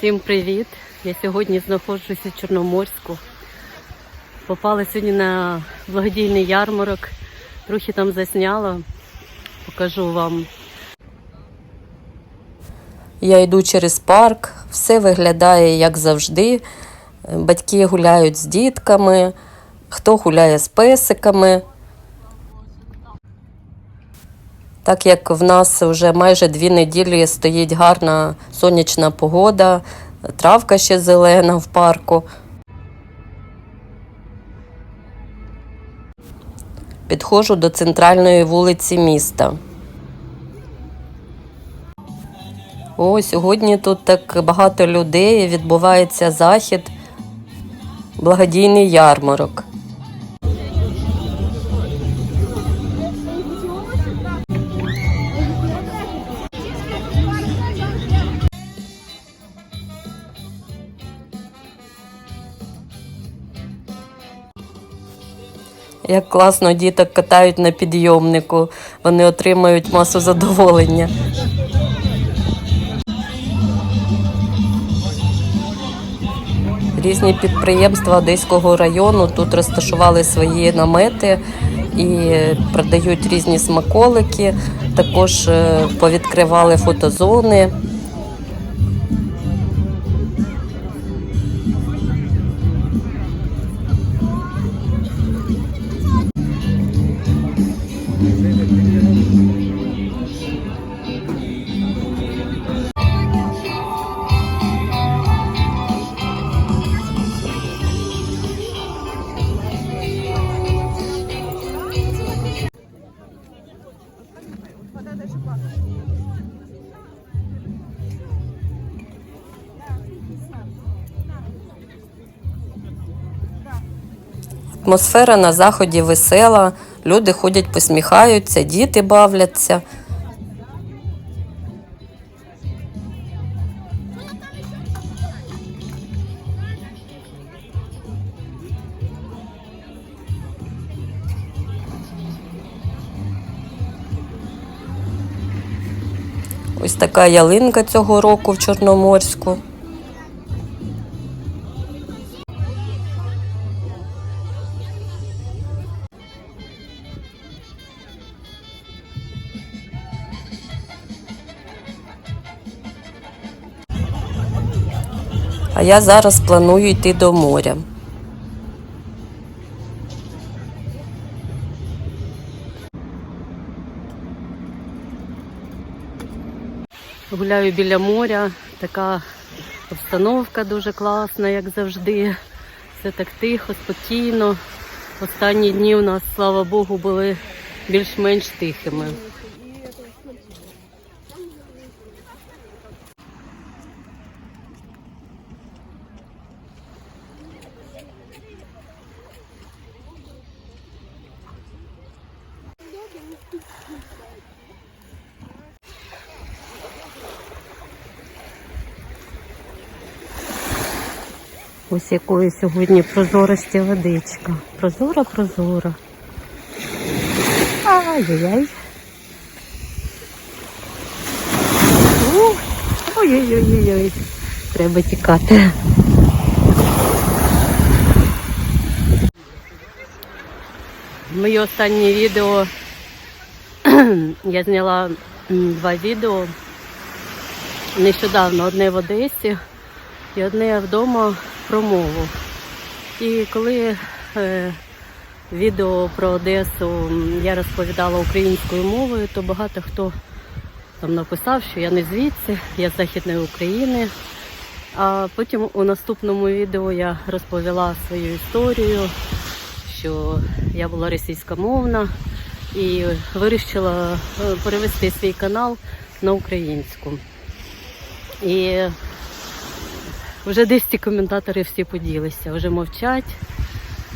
Всім привіт! Я сьогодні знаходжуся в Чорноморську. Попала сьогодні на благодійний ярмарок. Трохи там засняла. Покажу вам. Я йду через парк, все виглядає як завжди. Батьки гуляють з дітками, хто гуляє з песиками. Так як в нас вже майже дві неділі стоїть гарна сонячна погода, травка ще зелена в парку. Підходжу до центральної вулиці міста. О, сьогодні тут так багато людей, відбувається захід, благодійний ярмарок. Як класно діток катають на підйомнику, вони отримають масу задоволення. Різні підприємства Одеського району тут розташували свої намети і продають різні смаколики. Також е, повідкривали фотозони. Атмосфера на заході весела, люди ходять, посміхаються, діти бавляться. Ось така ялинка цього року в Чорноморську. А я зараз планую йти до моря. Гуляю біля моря. Така обстановка дуже класна, як завжди. Все так тихо, спокійно. Останні дні у нас, слава Богу, були більш-менш тихими. Ось якої сьогодні прозорості водичка. Прозора, прозора. Ай-яй-яй. Ой-ой-ой-ой. Треба тікати. Моє останнє відео я зняла два відео. Нещодавно одне в Одесі і одне вдома про мову. І коли е, відео про Одесу я розповідала українською мовою, то багато хто там написав, що я не звідси, я з Західної України. А потім у наступному відео я розповіла свою історію, що я була російськомовна і вирішила е, перевести свій канал на українську. І вже десь ці коментатори всі поділися, вже мовчать,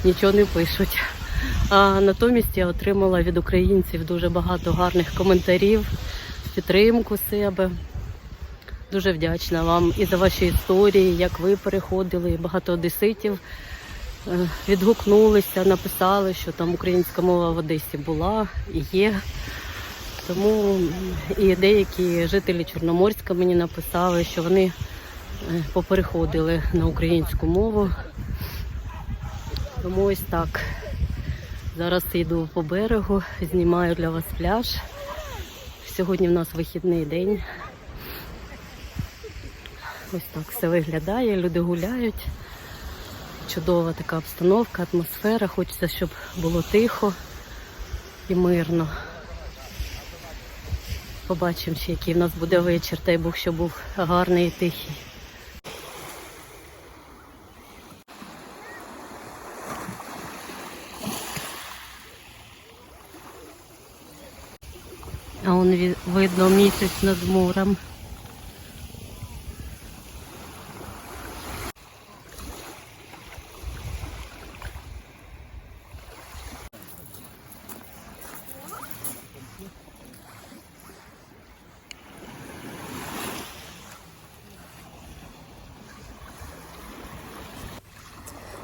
нічого не пишуть. А натомість я отримала від українців дуже багато гарних коментарів, підтримку себе. Дуже вдячна вам і за ваші історії, як ви переходили. Багато одеситів е, відгукнулися, написали, що там українська мова в Одесі була і є. Тому і деякі жителі Чорноморська мені написали, що вони попереходили на українську мову. Тому ось так. Зараз йду по берегу, знімаю для вас пляж. Сьогодні в нас вихідний день. Ось так все виглядає, люди гуляють. Чудова така обстановка, атмосфера. Хочеться, щоб було тихо і мирно. Побачимо ще, який в нас буде вечір, дай Бог, щоб був гарний і тихий. А видно місяць над морем.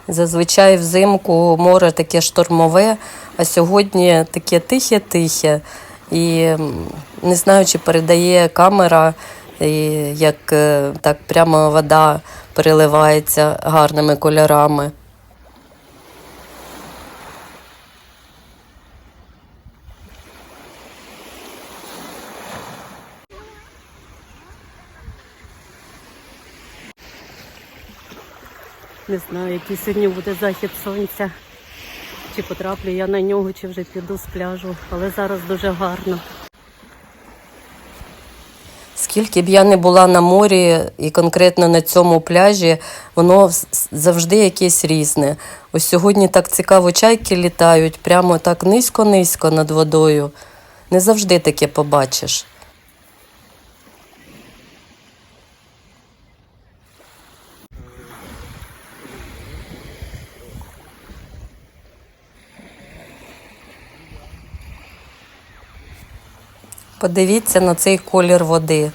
Зазвичай взимку море таке штормове, а сьогодні таке тихе-тихе. І не знаю, чи передає камера, і як е, так прямо вода переливається гарними кольорами. Не знаю, який сьогодні буде захід сонця. Чи потраплю я на нього, чи вже піду з пляжу. Але зараз дуже гарно. Скільки б я не була на морі і конкретно на цьому пляжі, воно завжди якесь різне. Ось сьогодні так цікаво чайки літають, прямо так низько-низько над водою. Не завжди таке побачиш. Подивіться на цей колір води.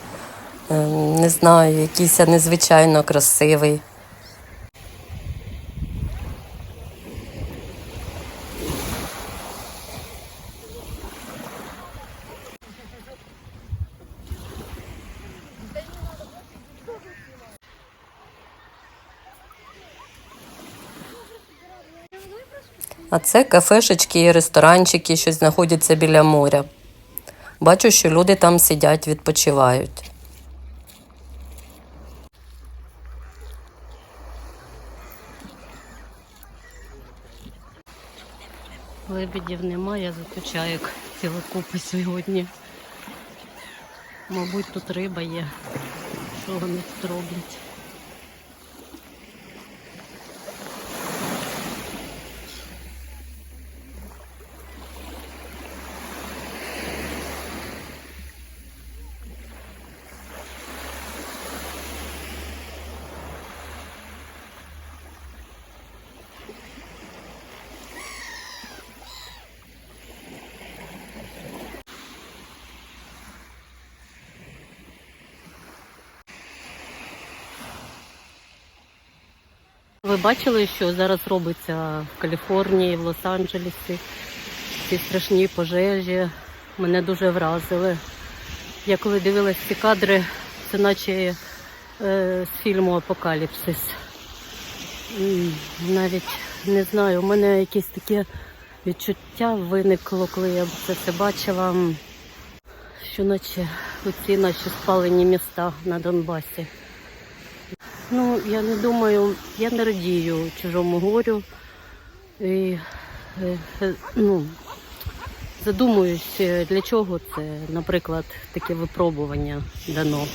Е, Не знаю, якийсь незвичайно красивий. А це кафешечки і ресторанчики, що знаходяться біля моря. Бачу, що люди там сидять, відпочивають. Лебедів немає, зато чайок ціла купа сьогодні. Мабуть, тут риба є. Що вони тут роблять? Ви бачили, що зараз робиться в Каліфорнії, в Лос-Анджелесі. Ці страшні пожежі мене дуже вразили. Я коли дивилась ці кадри, це наче е, з фільму Апокаліпсис. Навіть не знаю, у мене якесь таке відчуття виникло, коли я це все бачила, що наче оці наші спалені міста на Донбасі. Ну, я не думаю, я не радію чужому горю. І, е, е, ну, задумуюсь, для чого це, наприклад, таке випробування дано.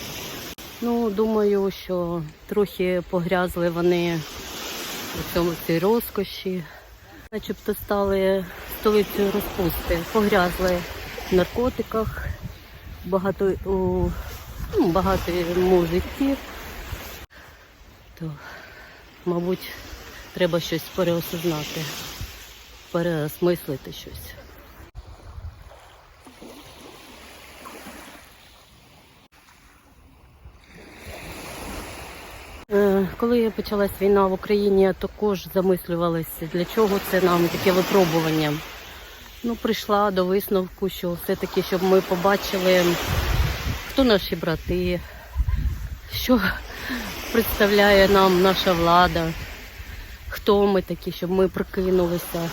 Ну, думаю, що трохи погрязли вони у цьому цій розкоші, начебто стали столицею розпусти, погрязли в наркотиках, багато у ну, багато житті то, мабуть, треба щось переосознати, переосмислити щось. Е, Коли почалась війна в Україні, я також замислювалася, для чого це нам таке випробування. Ну, прийшла до висновку, що все-таки, щоб ми побачили, хто наші брати, що представляє нам наша влада, хто ми такі, щоб ми прокинулися.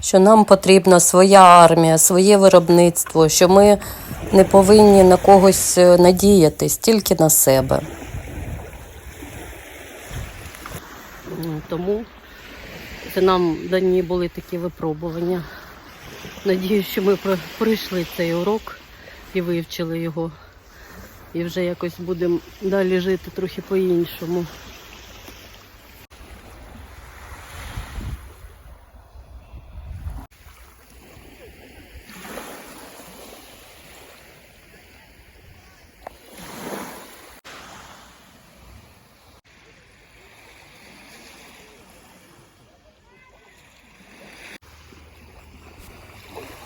що нам потрібна своя армія, своє виробництво, що ми не повинні на когось е, надіятись, тільки на себе. Тому це нам дані були такі випробування. Надіюсь, що ми пройшли цей урок і вивчили його. І вже якось будемо далі жити трохи по-іншому.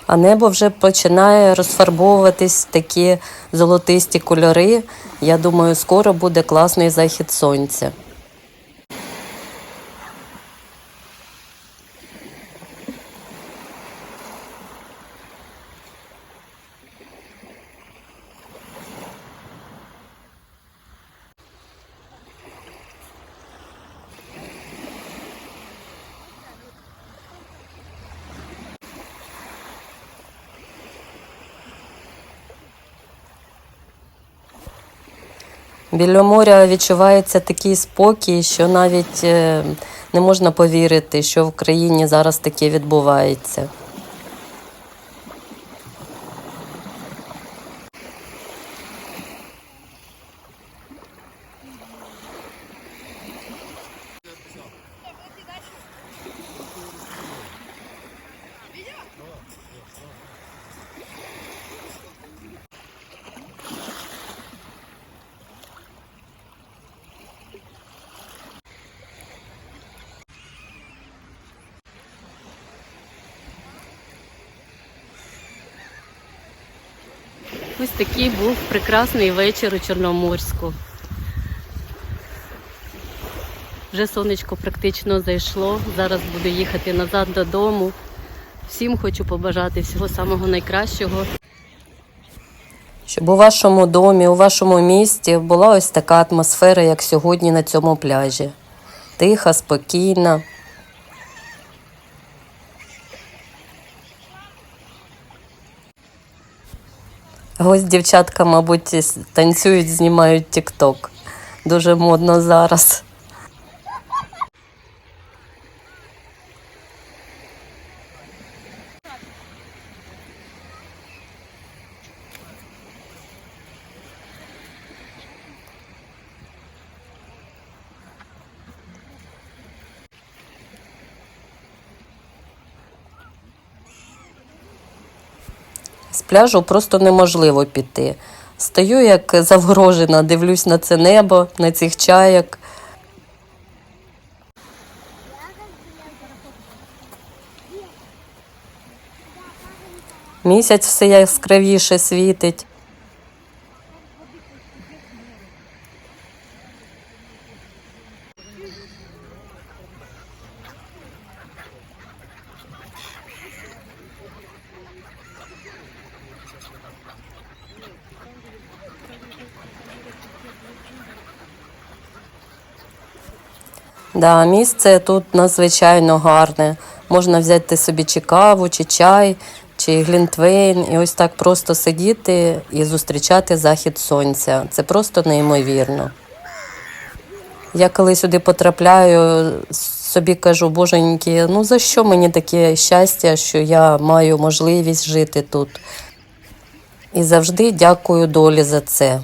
А небо вже починає розфарбовуватись такі золотисті кольори. Я думаю, скоро буде класний захід сонця. Біля моря відчувається такий спокій, що навіть е, не можна повірити, що в країні зараз таке відбувається. Ось такий був прекрасний вечір у Чорноморську. Вже сонечко практично зайшло. Зараз буду їхати назад додому. Всім хочу побажати всього самого найкращого. Щоб у вашому домі, у вашому місті була ось така атмосфера, як сьогодні на цьому пляжі. Тиха, спокійна. Ось дівчатка, мабуть, танцюють, знімають тік-ток. Дуже модно зараз. Пляжу просто неможливо піти. Стою як завгрожена, дивлюсь на це небо, на цих чаяк. Місяць все яскравіше світить. Да, місце тут надзвичайно гарне. Можна взяти собі чи каву, чи чай, чи глінтвейн, і ось так просто сидіти і зустрічати захід сонця. Це просто неймовірно. Я коли сюди потрапляю, собі кажу, боженьки, ну за що мені таке щастя, що я маю можливість жити тут? І завжди дякую долі за це.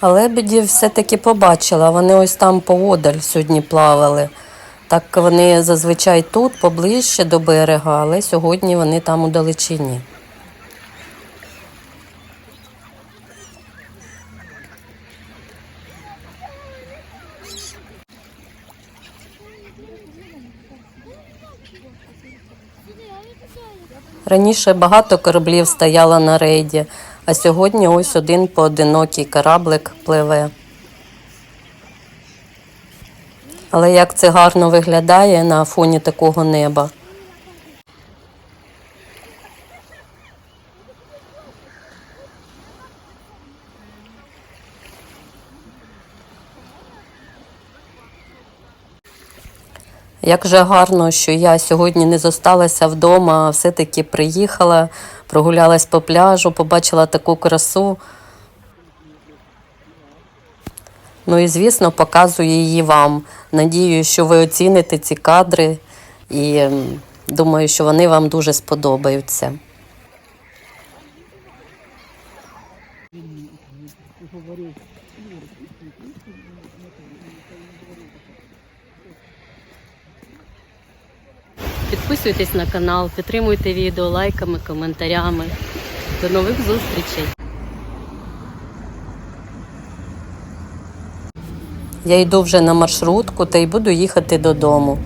А лебеді все-таки побачила, вони ось там поодаль сьогодні плавали. Так вони зазвичай тут поближче до берега, але сьогодні вони там у далечині. Раніше багато кораблів стояло на рейді а сьогодні ось один поодинокий кораблик пливе. Але як це гарно виглядає на фоні такого неба. Як же гарно, що я сьогодні не зосталася вдома, а все-таки приїхала, прогулялась по пляжу, побачила таку красу. Ну і звісно, показую її вам. Надію, що ви оціните ці кадри і думаю, що вони вам дуже сподобаються. Підписуйтесь на канал, підтримуйте відео лайками, коментарями. До нових зустрічей! Я йду вже на маршрутку та й буду їхати додому.